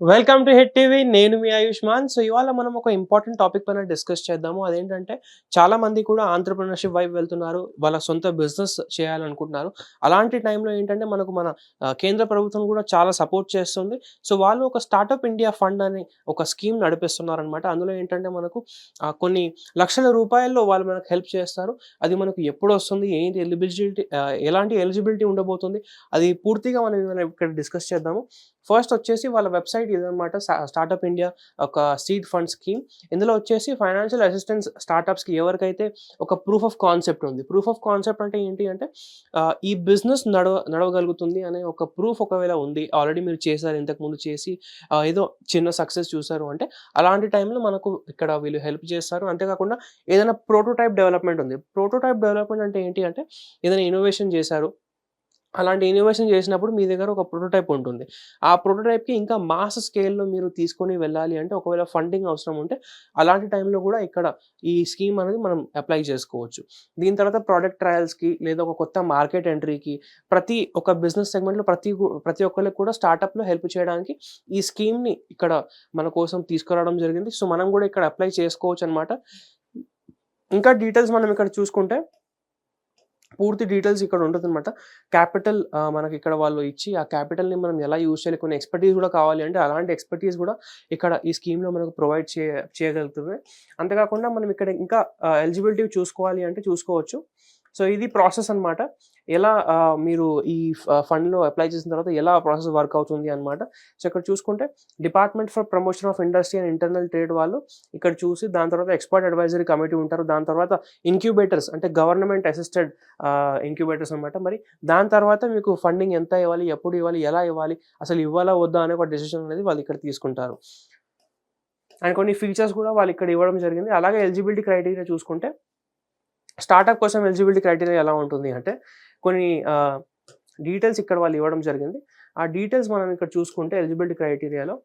Welcome to head TV నేను మీ Ayushman so ఇవాళ మనం ఒక ఇంపార్టెంట్ టాపిక్ పైన డిస్కస్ చేద్దాము. అదేంటంటే చాలా మంది కూడా ఆంటర్ప్రినర్షిప్ వైపు వెళ్తున్నారు. వాళ్ళ సొంత బిజినెస్ చేయాలనుకుంటున్నారు. అలాంటి టైంలో ఏంటంటే మనకు మన కేంద్ర ప్రభుత్వం కూడా చాలా సపోర్ట్ చేస్తుంది. సో వాళ్ళు ఒక స్టార్టప్ ఇండియా ఫండ్ అని ఒక స్కీమ్ నడిపిస్తున్నారు అనమాట అందులో ఏంటంటే మనకు కొన్ని లక్షల రూపాయల్లో వాళ్ళు మనకు హెల్ప్ చేస్తారు. అది మనకు ఎప్పుడు వస్తుంది? ఏంటి ఎలిజిబిలిటీ ఎలాంటి ఎలిజిబిలిటీ ఉండబోతుంది? అది పూర్తిగా మనం ఇక్కడ డిస్కస్ చేద్దాము. ఫస్ట్ వచ్చేసి వాళ్ళ వెబ్సైట్ ఇదనమాట స్టార్టప్ ఇండియా ఒక సీడ్ ఫండ్ స్కీమ్ ఇందులో వచ్చేసి ఫైనాన్షియల్ అసిస్టెన్స్ స్టార్టప్స్కి ఎవరికైతే ఒక ప్రూఫ్ ఆఫ్ కాన్సెప్ట్ ఉంది. ప్రూఫ్ ఆఫ్ కాన్సెప్ట్ అంటే ఏంటి అంటే ఈ బిజినెస్ నడవ నడవగలుగుతుంది అనే ఒక ప్రూఫ్ ఒకవేళ ఉంది ఆల్రెడీ మీరు చేశారు ఇంతకుముందు చేసి ఏదో చిన్న సక్సెస్ చూసారు అంటే అలాంటి టైంలో మనకు ఇక్కడ వీళ్ళు హెల్ప్ చేస్తారు. అంతేకాకుండా ఏదైనా ప్రోటోటైప్ డెవలప్మెంట్ ఉంది. ప్రోటోటైప్ డెవలప్మెంట్ అంటే ఏంటి అంటే ఏదైనా ఇన్నోవేషన్ చేశారు అలాంటి ఇన్నోవేషన్ చేసినప్పుడు మీ దగ్గర ఒక ప్రోటోటైప్ ఉంటుంది. ఆ ప్రోటోటైప్కి ఇంకా మాస్ స్కేల్లో మీరు తీసుకొని వెళ్ళాలి అంటే ఒకవేళ ఫండింగ్ అవసరం ఉంటే అలాంటి టైంలో కూడా ఇక్కడ ఈ స్కీమ్ అనేది మనం అప్లై చేసుకోవచ్చు. దీని తర్వాత ప్రోడక్ట్ ట్రయల్స్కి లేదా ఒక కొత్త మార్కెట్ ఎంట్రీకి ప్రతి ఒక బిజినెస్ సెగ్మెంట్లో ప్రతి ప్రతి ఒక్కరికి కూడా స్టార్టప్లో హెల్ప్ చేయడానికి ఈ స్కీమ్ని ఇక్కడ మన కోసం తీసుకురావడం జరిగింది. సో మనం కూడా ఇక్కడ అప్లై చేసుకోవచ్చు అనమాట ఇంకా డీటెయిల్స్ మనం ఇక్కడ చూసుకుంటే పూర్తి డీటెయిల్స్ ఇక్కడ ఉంటుంది అనమాట క్యాపిటల్ మనకి ఇక్కడ వాళ్ళు ఇచ్చి ఆ క్యాపిటల్ని మనం ఎలా యూజ్ చేయాలి కొన్ని ఎక్స్పర్టీస్ కూడా కావాలి అంటే అలాంటి ఎక్స్పర్టీస్ కూడా ఇక్కడ ఈ స్కీమ్లో మనకు ప్రొవైడ్ చే చేయగలుగుతుంది. అంతేకాకుండా మనం ఇక్కడ ఇంకా ఎలిజిబిలిటీ చూసుకోవాలి అంటే చూసుకోవచ్చు. సో ఇది ప్రాసెస్ అన్నమాట. ఎలా మీరు ఈ ఫండ్లో అప్లై చేసిన తర్వాత ఎలా ప్రాసెస్ వర్క్ అవుతుంది అనమాట సో ఇక్కడ చూసుకుంటే department for promotion of industry and internal trade వాళ్ళు ఇక్కడ చూసి దాని తర్వాత ఎక్స్పర్ట్ అడ్వైజరీ కమిటీ ఉంటారు. దాని తర్వాత ఇంక్యుబేటర్స్ అంటే గవర్నమెంట్ అసిస్టెడ్ ఇంక్యుబేటర్స్ అనమాట మరి దాని తర్వాత మీకు ఫండింగ్ ఎంత ఇవ్వాలి ఎప్పుడు ఇవ్వాలి ఎలా ఇవ్వాలి అసలు ఇవ్వాలా వద్దా అనే ఒక డెసిషన్ అనేది వాళ్ళు ఇక్కడ తీసుకుంటారు. అండ్ కొన్ని ఫీచర్స్ కూడా వాళ్ళు ఇక్కడ ఇవ్వడం జరిగింది. అలాగే ఎలిజిబిలిటీ క్రైటీరియా చూసుకుంటే స్టార్టప్ కోసం ఎలిజిబిలిటీ క్రైటీరియా ఎలా ఉంటుంది అంటే కొన్ని డీటెయిల్స్ ఇక్కడ వాళ్ళు ఇవ్వడం జరిగింది. ఆ డీటెయిల్స్ మనం ఇక్కడ చూసుకుంటే eligibility క్రైటీరియాలో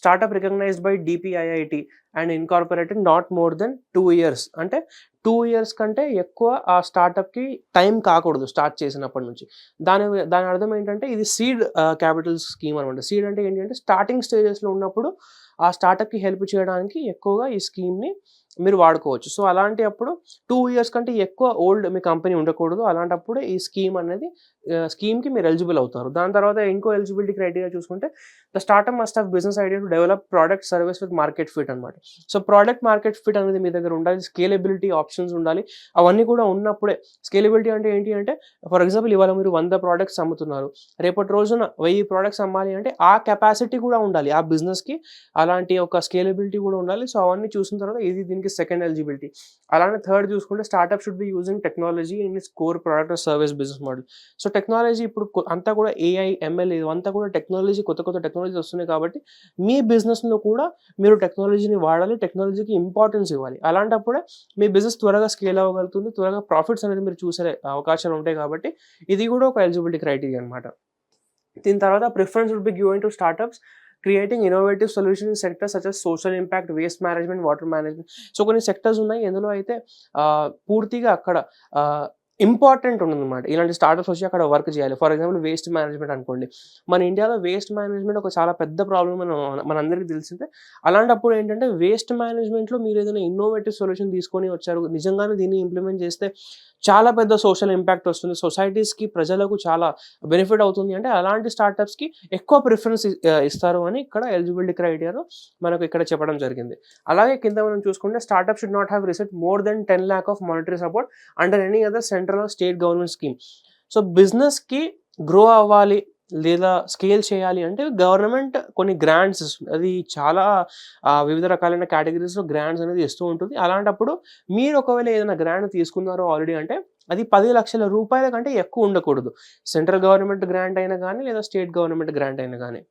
startup recognized by DPIIT and incorporated not more than two years అంటే టూ ఇయర్స్ కంటే ఎక్కువ ఆ స్టార్టప్కి టైం కాకూడదు స్టార్ట్ చేసినప్పటి నుంచి. దాని దాని అర్థం ఏంటంటే ఇది సీడ్ క్యాపిటల్ స్కీమ్ అనమాట సీడ్ అంటే ఏంటంటే స్టార్టింగ్ స్టేజెస్లో ఉన్నప్పుడు ఆ స్టార్టప్కి హెల్ప్ చేయడానికి ఎక్కువగా ఈ స్కీమ్ని మీరు వాడుకోవచ్చు. సో అలాంటి అప్పుడు టూ ఇయర్స్ కంటే ఎక్కువ ఓల్డ్ మీ కంపెనీ ఉండకూడదు. అలాంటప్పుడు ఈ స్కీమ్ అనేది స్కీమ్కి మీరు ఎలిజిబుల్ అవుతారు. దాని తర్వాత ఇంకో ఎలిజిబిలిటీ క్రైటీరియా చూసుకుంటే the startup must have business idea to develop product service with market fit అనమాట సో ప్రోడక్ట్ మార్కెట్ ఫిట్ అనేది మీ దగ్గర ఉండాలి స్కేలబిలిటీ ఆప్షన్స్ ఉండాలి. అవన్నీ కూడా ఉన్నప్పుడే స్కేలబిలిటీ అంటే ఏంటి అంటే ఫర్ ఎగ్జాంపుల్ ఇవాళ మీరు వంద ప్రోడక్ట్స్ అమ్ముతున్నారు. రేపటి రోజున వెయ్యి ప్రోడక్ట్స్ అమ్మాలి అంటే ఆ కెపాసిటీ కూడా ఉండాలి. ఆ బిజినెస్కి అలాంటి ఒక స్కేలబిలిటీ కూడా ఉండాలి. సో అవన్నీ చూసిన తర్వాత ఇది దీనికి సెకండ్ ఎలిజిబిలిటీ అలానే థర్డ్ చూసుకుంటే startup should be using technology in its core product service business model so technology ఇప్పుడు అంతా కూడా ఏఐ ఎంఎల్ ఇదంతా కూడా టెక్నాలజీ కొత్త కొత్త టెక్నాలజీ వస్తున్నాయి కాబట్టి మీ బిజినెస్లో కూడా మీరు టెక్నాలజీని వాడాలి టెక్నాలజీకి ఇంపార్టెన్స్ ఇవ్వాలి. అలాంటప్పుడే మీ బిజినెస్ త్వరగా స్కేల్ అవ్వగలుగుతుంది త్వరగా ప్రాఫిట్స్ అనేది మీరు చూసే అవకాశాలు ఉంటాయి కాబట్టి ఇది కూడా ఒక ఎలిజిబిలిటీ క్రైటీరియా అనమాట దీని తర్వాత preference would be given to startups creating innovative solution in sectors such social impact waste management water management so కొన్ని సెక్టర్స్ ఉన్నాయి. ఎందులో అయితే పూర్తిగా అక్కడ ఇంపార్టెంట్ ఉందన్నమాట ఇలాంటి స్టార్టప్స్ వచ్చి అక్కడ వర్క్ చేయాలి. ఫర్ ఎగ్జాంపుల్ వేస్ట్ మేనేజ్మెంట్ అనుకోండి. మన ఇండియాలో వేస్ట్ మేనేజ్మెంట్ ఒక చాలా పెద్ద ప్రాబ్లమ్ మన మనందరికీ తెలిసిందే. అలాంటప్పుడు ఏంటంటే వేస్ట్ మేనేజ్మెంట్లో మీరు ఏదైనా ఇన్నోవేటివ్ సొల్యూషన్ తీసుకొని వచ్చారు. నిజంగానే దీన్ని ఇంప్లిమెంట్ చేస్తే చాలా పెద్ద సోషల్ ఇంపాక్ట్ వస్తుంది. సొసైటీస్కి ప్రజలకు చాలా బెనిఫిట్ అవుతుంది. అంటే అలాంటి స్టార్టప్స్కి ఎక్కువ ప్రిఫరెన్స్ ఇస్తారు అని ఇక్కడ ఎలిజిబిలిటీ క్రైటీరియాలో మనకు ఇక్కడ చెప్పడం జరిగింది. అలాగే కింద మనం చూసుకుంటే startup should not have received more than ten lakh of monetary support under any other central central state government scheme. So బిజినెస్కి గ్రో అవ్వాలి లేదా స్కేల్ చేయాలి అంటే గవర్నమెంట్ కొన్ని గ్రాంట్స్ ఇస్తుంది. అది చాలా వివిధ రకాలైన కేటగిరీస్లో గ్రాంట్స్ అనేది ఇస్తూ ఉంటుంది. అలాంటప్పుడు మీరు ఒకవేళ ఏదైనా గ్రాంట్ తీసుకున్నారో ఆల్రెడీ అంటే అది పది లక్షల రూపాయల కంటే ఎక్కువ ఉండకూడదు. సెంట్రల్ గవర్నమెంట్ గ్రాంట్ అయినా కానీ లేదా స్టేట్ గవర్నమెంట్ గ్రాంట్ అయినా కానీ.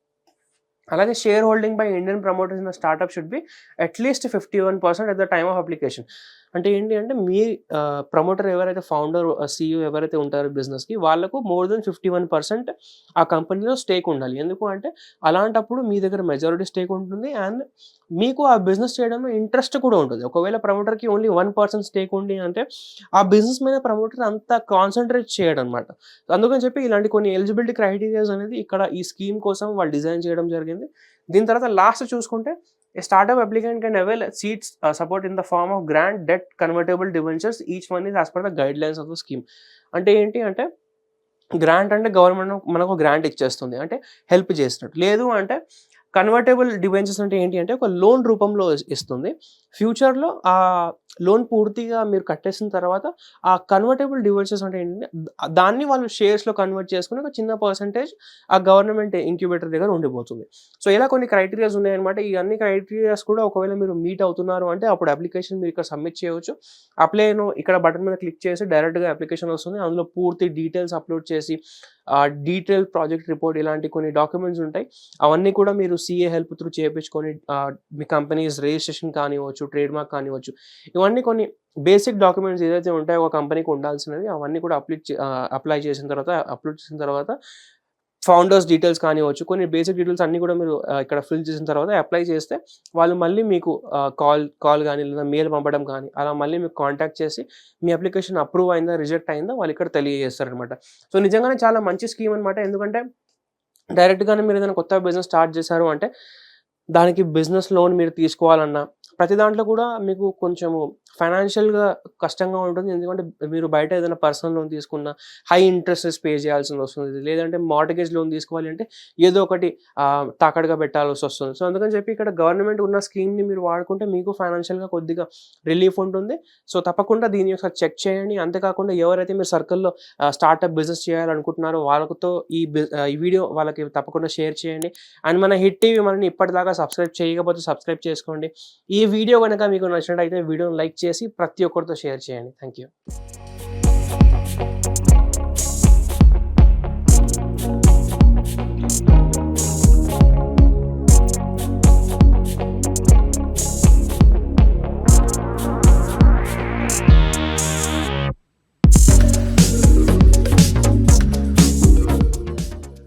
అలాగే share holding by Indian promoters in startup should be at least fifty one percent at the time of application. అంటే ఏంటి అంటే మీ ప్రమోటర్ ఎవరైతే ఫౌండర్ సీఈఓ ఎవరైతే ఉంటారో బిజినెస్కి వాళ్ళకు more than fifty one percent ఆ కంపెనీలో స్టేక్ ఉండాలి. ఎందుకు అంటే అలాంటప్పుడు మీ దగ్గర మెజారిటీ స్టేక్ ఉంటుంది అండ్ మీకు ఆ బిజినెస్ చేయడంలో ఇంట్రెస్ట్ కూడా ఉంటుంది. ఒకవేళ ప్రమోటర్కి ఓన్లీ వన్ పర్సెంట్ స్టేక్ ఉంది అంటే ఆ బిజినెస్ మీద ప్రమోటర్ అంత కాన్సన్ట్రేట్ చేయడం అనమాట అందుకని చెప్పి ఇలాంటి కొన్ని ఎలిజిబిలిటీ క్రైటీరియాస్ అనేది ఇక్కడ ఈ స్కీమ్ కోసం వాళ్ళు డిజైన్ చేయడం జరిగింది. దీని తర్వాత లాస్ట్ చూసుకుంటే startup applicant can avail seeds support in the form of grant debt convertible debentures each one is as per the guidelines of the scheme అంటే ఏంటి అంటే గ్రాంట్ అంటే గవర్నమెంట్ మనకు గ్రాంట్ ఇచ్చేస్తుంది. అంటే హెల్ప్ చేసినట్టు. లేదు అంటే కన్వర్టబుల్ డివెంచర్స్ అంటే ఏంటి అంటే ఒక లోన్ రూపంలో ఇస్తుంది. ఫ్యూచర్లో ఆ లోన్ పూర్తిగా మీరు కట్టేసిన తర్వాత ఆ కన్వర్టబుల్ డివైసెస్ అంటే ఏంటంటే దాన్ని వాళ్ళు షేర్స్లో కన్వర్ట్ చేసుకుని ఒక చిన్న పర్సంటేజ్ ఆ గవర్నమెంట్ ఇంక్యుబేటర్ దగ్గర ఉండిపోతుంది. సో ఇలా కొన్ని క్రైటీరియాస్ ఉన్నాయన్నమాట. ఈ అన్ని క్రైటీరియాస్ కూడా ఒకవేళ మీరు మీట్ అవుతున్నారు అంటే అప్పుడు అప్లికేషన్ మీరు ఇక్కడ సబ్మిట్ చేయవచ్చు. అప్లైను ఇక్కడ బటన్ మీద క్లిక్ చేసి డైరెక్ట్గా అప్లికేషన్ వస్తుంది. అందులో పూర్తి డీటెయిల్స్ అప్లోడ్ చేసి డీటెయిల్ ప్రాజెక్ట్ రిపోర్ట్ ఇలాంటి కొన్ని డాక్యుమెంట్స్ ఉంటాయి. అవన్నీ కూడా మీరు సిఏ హెల్ప్ త్రూ చేయించుకొని మీ కంపెనీస్ రిజిస్ట్రేషన్ కానివ్వచ్చు ట్రేడ్ మార్క్ కానివ్వచ్చు ఇవన్నీ కొన్ని బేసిక్ డాక్యుమెంట్స్ ఏదైతే ఉంటాయో ఒక కంపెనీకి ఉండాల్సినవి అవన్నీ కూడా అప్లై అప్లై చేసిన తర్వాత అప్లోడ్ చేసిన తర్వాత ఫౌండర్స్ డీటెయిల్స్ కానివ్వచ్చు కొన్ని బేసిక్ డీటెయిల్స్ అన్నీ కూడా మీరు ఇక్కడ ఫిల్ చేసిన తర్వాత అప్లై చేస్తే వాళ్ళు మళ్ళీ మీకు కాల్ కాల్ కానీ లేదా మెయిల్ పంపడం కానీ అలా మళ్ళీ మీకు కాంటాక్ట్ చేసి మీ అప్లికేషన్ అప్రూవ్ అయిందా రిజెక్ట్ అయిందా వాళ్ళు ఇక్కడ తెలియజేస్తారనమాట సో నిజంగానే చాలా మంచి స్కీమ్ అనమాట ఎందుకంటే డైరెక్ట్గానే మీరు ఏదైనా కొత్త బిజినెస్ స్టార్ట్ చేశారు అంటే దానికి బిజినెస్ లోన్ మీరు తీసుకోవాలన్నా ప్రతి దాంట్లో కూడా మీకు కొంచెము ఫైనాన్షియల్గా కష్టంగా ఉంటుంది. ఎందుకంటే మీరు బయట ఏదైనా పర్సనల్ లోన్ తీసుకున్న హై ఇంట్రెస్ట్ పే చేయాల్సి వస్తుంది. లేదంటే మార్టగేజ్ లోన్ తీసుకోవాలి అంటే ఏదో ఒకటి తాకడగా పెట్టాల్సి వస్తుంది. సో అందుకని చెప్పి ఇక్కడ గవర్నమెంట్ ఉన్న స్కీమ్ని మీరు వాడుకుంటే మీకు ఫైనాన్షియల్గా కొద్దిగా రిలీఫ్ ఉంటుంది. సో తప్పకుండా దీన్ని ఒకసారి చెక్ చేయండి. అంతేకాకుండా ఎవరైతే మీరు సర్కిల్లో స్టార్ట్అప్ బిజినెస్ చేయాలనుకుంటున్నారో వాళ్ళతో ఈ ఈ వీడియో వాళ్ళకి తప్పకుండా షేర్ చేయండి. అండ్ మన హిట్ టీవీ మనని ఇప్పటిదాకా సబ్స్క్రైబ్ చేయకపోతే సబ్స్క్రైబ్ చేసుకోండి. ఈ వీడియో కనుక మీకు నచ్చినట్టయితే వీడియోని లైక్ చేసి ప్రతి ఒక్కరితో షేర్ చేయండి. Thank you